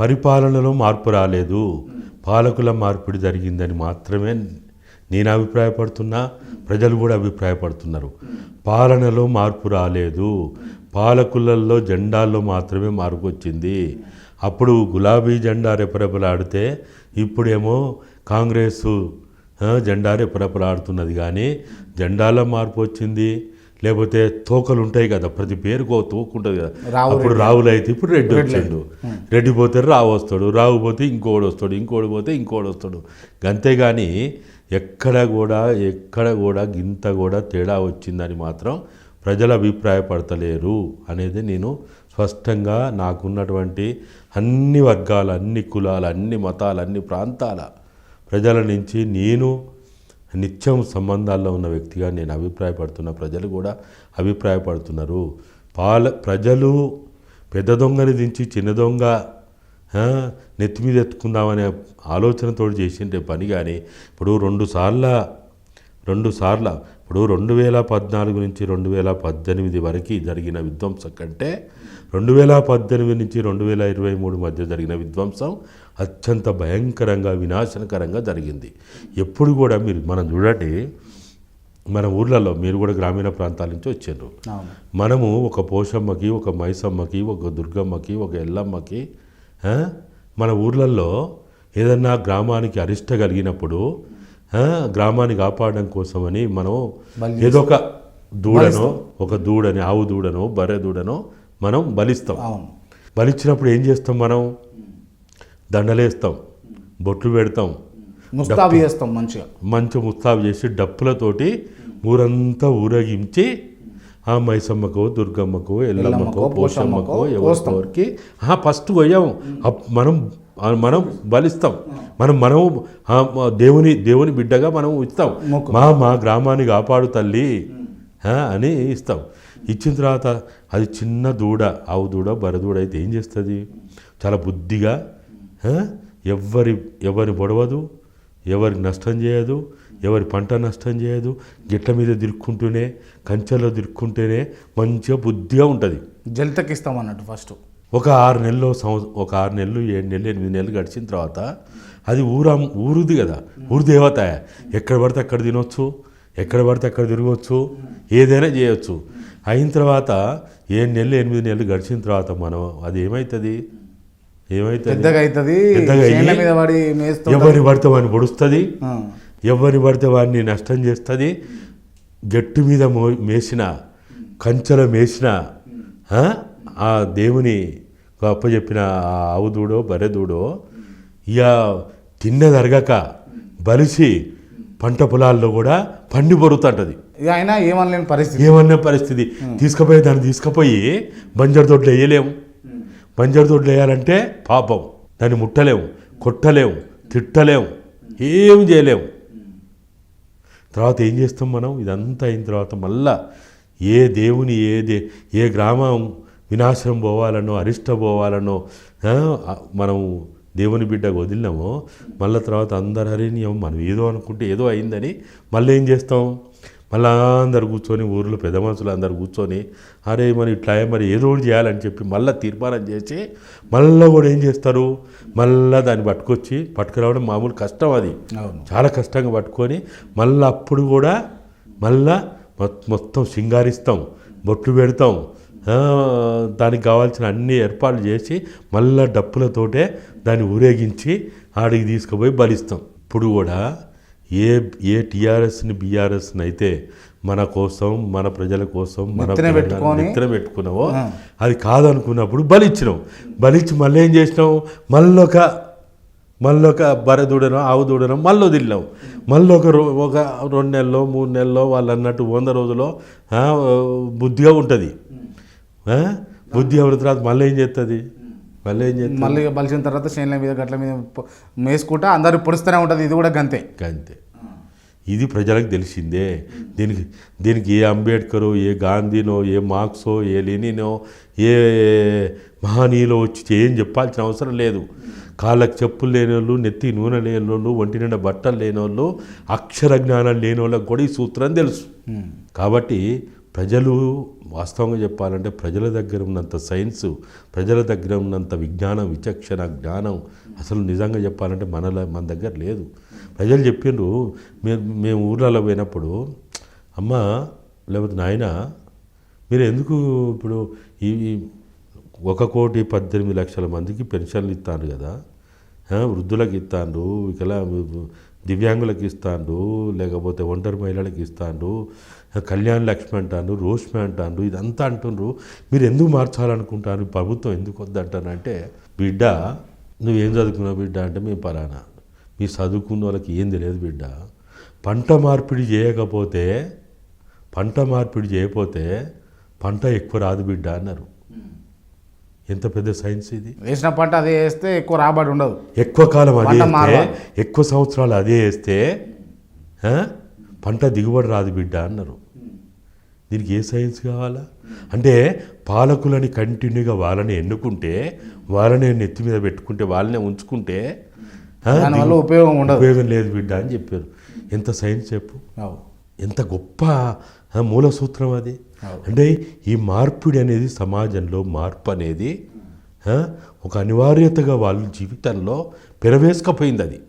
పరిపాలనలో మార్పు రాలేదు. పాలకుల మార్పిడి జరిగిందని మాత్రమే నేను అభిప్రాయపడుతున్నా. ప్రజలు కూడా అభిప్రాయపడుతున్నారు. పాలనలో మార్పు రాలేదు. పాలకులలో జెండాల్లో మాత్రమే మార్పు వచ్చింది అప్పుడు గులాబీ జెండా రెపరెపలాడితే ఇప్పుడేమో కాంగ్రెస్ జెండా రెపరెపలాడుతున్నది. కానీ జెండాలో మార్పు వచ్చింది. లేకపోతే తోకలు ఉంటాయి కదా ప్రతి పేరుకో తోకు ఉంటుంది కదా. అప్పుడు రావులు అయితే ఇప్పుడు రెడ్డి వచ్చిండు. రెడ్డి పోతే రావు వస్తాడు రావు పోతే ఇంకోడు వస్తాడు ఇంకోడు పోతే ఇంకోడు వస్తాడు. అంతేగాని ఎక్కడ కూడా ఎక్కడ కూడా గింత కూడా తేడా వచ్చిందని మాత్రం ప్రజలు అభిప్రాయపడతలేరు అనేది నేను స్పష్టంగా నాకున్నటువంటి అన్ని వర్గాల అన్ని కులాల అన్ని మతాల అన్ని ప్రాంతాల ప్రజల నుంచి నేను నిత్యం సంబంధాల్లో ఉన్న వ్యక్తిగా నేను అభిప్రాయపడుతున్న ప్రజలు కూడా అభిప్రాయపడుతున్నారు. పాల ప్రజలు పెద్ద దొంగని దించి చిన్న దొంగ నెత్తి మీద ఎత్తుకుందామనే ఆలోచనతో చేసిండే పని కానీ ఇప్పుడు రెండు సార్ల రెండు సార్ల ఇప్పుడు రెండు వేల పద్నాలుగు నుంచి రెండు వేల పద్దెనిమిది వరకు జరిగిన విధ్వంసం కంటే రెండు వేల పద్దెనిమిది నుంచి రెండు వేల ఇరవై మూడు మధ్య జరిగిన విధ్వంసం అత్యంత భయంకరంగా వినాశనకరంగా జరిగింది. ఎప్పుడు కూడా మీరు మనం చూడండి మన ఊర్లలో మీరు కూడా గ్రామీణ ప్రాంతాల నుంచి వచ్చారు. మనము ఒక పోషమ్మకి ఒక మైసమ్మకి ఒక దుర్గమ్మకి ఒక ఎల్లమ్మకి మన ఊర్లలో ఏదన్నా గ్రామానికి అరిష్ట కలిగినప్పుడు గ్రామాన్ని కాపాడడం కోసమని మనం ఏదో ఒక దూడనో ఒక దూడని ఆవు దూడనో బర్రె దూడనో మనం బలిస్తాం. బలిచ్చినప్పుడు ఏం చేస్తాం మనం? దండలేస్తాం బొట్లు పెడతాం ముస్తాబు చేస్తాం మంచిగా. మంచి ముస్తాబు చేసి డప్పులతోటి ఊరంతా ఊరేగించి ఆ మైసమ్మకో దుర్గమ్మకో ఎల్లమ్మకో పోషమ్మకో ఎవరికి? ఫస్ట్ పోయాం. అప్- మనం మనం బలిస్తాం. మనం మనం ఆ, మా దేవుని దేవుని బిడ్డగా మనం ఇస్తాం. మా మా గ్రామాన్ని కాపాడు తల్లి అని ఇస్తాం. ఇచ్చిన తర్వాత అది చిన్న దూడ ఆవు దూడ బరదూడ అయితే ఏం చేస్తుంది? చాలా బుద్ధిగా ఆ, ఎవ్వరి ఎవరి పొడవదు ఎవరి నష్టం చేయదు ఎవరి పంట నష్టం చేయదు గిట్ల మీద తిరుక్కుంటూనే కంచెలో తిరుక్కుంటూనే మంచిగా బుద్ధిగా ఉంటుంది. జలితకి ఇస్తాం అన్నట్టు ఫస్ట్. ఒక ఆరు నెలలు సంవ ఒక ఆరు నెలలు ఏడు నెలలు ఎనిమిది నెలలు గడిచిన తర్వాత అది ఊరా ఊరుది కదా ఊరు దేవత. ఎక్కడ పడితే అక్కడ తినొచ్చు ఎక్కడ పడితే అక్కడ తిరగవచ్చు ఏదైనా చేయొచ్చు. అయిన తర్వాత ఏడు నెలలు ఎనిమిది నెలలు గడిచిన తర్వాత మనం అది ఏమవుతుంది ఏమవుతుంది పెద్దగా అవుతుంది ఎవరిని పడితే వాడిని పొడుస్తుంది. ఎవరిని పడితే వాడిని నష్టం చేస్తుంది? గట్టు మీద మో మేసిన కంచెలో మేసిన ఆ, దేవుని అప్పచెప్పిన ఆ ఆవు దూడో బర్రె దూడో ఇక తిన్నది అరగక బలిసి పంట పొలాల్లో కూడా పండి పొరుతుంటుంది. అయినా ఏమనలేని పరిస్థితి. ఏమన్నా పరిస్థితి. తీసుకుపోయి దాన్ని తీసుకుపోయి బంజరు దొడ్లు వేయలేము. బంజరు దొడ్లు వేయాలంటే పాపం. దాన్ని ముట్టలేము కొట్టలేము తిట్టలేము ఏం చేయలేము. తర్వాత ఏం చేస్తాం మనం? ఇదంతా అయిన తర్వాత మళ్ళా ఏ దేవుని ఏ దే ఏ గ్రామం వినాశనం పోవాలనో అరిష్ట పోవాలనో మనం దేవుని బిడ్డకు వదిలినామో మళ్ళీ తర్వాత అందరు హరి మనం ఏదో అనుకుంటే ఏదో అయిందని మళ్ళీ ఏం చేస్తాం? మళ్ళీ అందరు కూర్చొని ఊర్లో పెద్ద మనుషులు అందరు కూర్చొని అరే మరి ఇట్లా మరి ఏదో ఒకటి చేయాలని చెప్పి మళ్ళీ తీర్మానం చేసి మళ్ళీ కూడా ఏం చేస్తారు? మళ్ళీ దాన్ని పట్టుకొచ్చి పట్టుకురావడం మామూలు కష్టం అది. చాలా కష్టంగా పట్టుకొని మళ్ళీ అప్పుడు కూడా మళ్ళా మొత్తం సింగారిస్తాం బొట్లు పెడతాం. దానికి కావాల్సిన అన్ని ఏర్పాట్లు చేసి మళ్ళా డప్పులతోటే దాన్ని ఊరేగించి ఆడికి తీసుకుపోయి బలిస్తాం. ఇప్పుడు కూడా ఏ ఏ టీఆర్ఎస్ని బీఆర్ఎస్ని అయితే మన కోసం మన ప్రజల కోసం మన నెత్తిన తెలంగాణ పెట్టుకొని- నెత్తిన పెట్టుకున్నావో అది కాదనుకున్నప్పుడు బలిచ్చినాం బలిచ్చి మళ్ళీ ఏం చేసినాం మళ్ళొక మళ్ళీ ఒక బర్రె దూడనో ఆవు దూడనో మళ్ళీ వదిలినాం మళ్ళీ ఒక రో ఒక రెండు నెలలో మూడు నెలలో వాళ్ళు అన్నట్టు వంద రోజులో బుద్ధిగా ఉంటుంది? బుద్ధిగా ఉన్న తర్వాత మళ్ళీ ఏం చేస్తుంది మళ్ళీ ఏం చేస్తుంది మళ్ళీ బలిసిన తర్వాత చేనుల మీద గట్ల మీద మేసుకుంటా అందరు పొడుస్తూనే ఉంటుంది. ఇది కూడా గంతే. అంతే ఇది ప్రజలకు తెలిసిందే. దీనికి దీనికి ఏ అంబేద్కరో ఏ గాంధీనో ఏ మార్క్సో ఏ లెనినో ఏ మహనీయులో వచ్చి ఏం చెప్పాల్సిన అవసరం లేదు. కాళ్ళకి చెప్పులు లేని వాళ్ళు నెత్తి నూనె లేని వాళ్ళు ఒంటి నిండా బట్టలు లేని వాళ్ళు అక్షర జ్ఞానం లేని వాళ్ళకి కూడా ఈ సూత్రం తెలుసు. కాబట్టి ప్రజలు వాస్తవంగా చెప్పాలంటే ప్రజల దగ్గర ఉన్నంత సైన్స్ ప్రజల దగ్గర ఉన్నంత విజ్ఞానం విచక్షణ జ్ఞానం అసలు నిజంగా చెప్పాలంటే మన మన దగ్గర లేదు. ప్రజలు చెప్పిండ్రు మేము మేము ఊర్లలో పోయినప్పుడు అమ్మ లేకపోతే నాయన మీరు ఎందుకు ఇప్పుడు ఈ ఒక కోటి పద్దెనిమిది లక్షల మందికి పెన్షన్లు ఇస్తాను కదా? వృద్ధులకు ఇస్తాండ్రు ఇకలా దివ్యాంగులకు ఇస్తాండ్రు లేకపోతే ఒంటరి మహిళలకు ఇస్తాండు కళ్యాణ్ లక్ష్మి అంటాను రోష్మి అంటాను ఇదంతా అంటుండ్రు. మీరు ఎందుకు మార్చాలనుకుంటారు? ప్రభుత్వం ఎందుకు వద్దంటానంటే బిడ్డ నువ్వేం చదువుకున్నావు బిడ్డ? అంటే మేము పలానా. మీ చదువుకున్న వాళ్ళకి ఏం తెలియదు బిడ్డ. పంట మార్పిడి చేయకపోతే పంట మార్పిడి చేయకపోతే పంట ఎక్కువ రాదు బిడ్డ అన్నారు. ఎంత పెద్ద సైన్స్ ఇది? వేసిన పంట అదే వేస్తే ఎక్కువ రాబడి ఉండదు. ఎక్కువ కాలం అదే. ఎక్కువ సంవత్సరాలు అదే వేస్తే పంట దిగుబడి రాదు బిడ్డ అన్నారు. దీనికి ఏ సైన్స్ కావాలా? అంటే పాలకులని కంటిన్యూగా వాళ్ళని ఎన్నుకుంటే వాళ్ళనే నెత్తి మీద పెట్టుకుంటే వాళ్ళనే ఉంచుకుంటే దానివల్ల ఉపయోగం ఉండదు. ఉపయోగం లేదు బిడ్డ అని చెప్పారు. ఎంత సైన్స్ చెప్పు. ఎంత గొప్ప మూల సూత్రం అది. అంటే ఈ మార్పిడి అనేది సమాజంలో మార్పు అనేది ఒక అనివార్యతగా వాళ్ళ జీవితంలో పెరవేసుకపోయింది అది.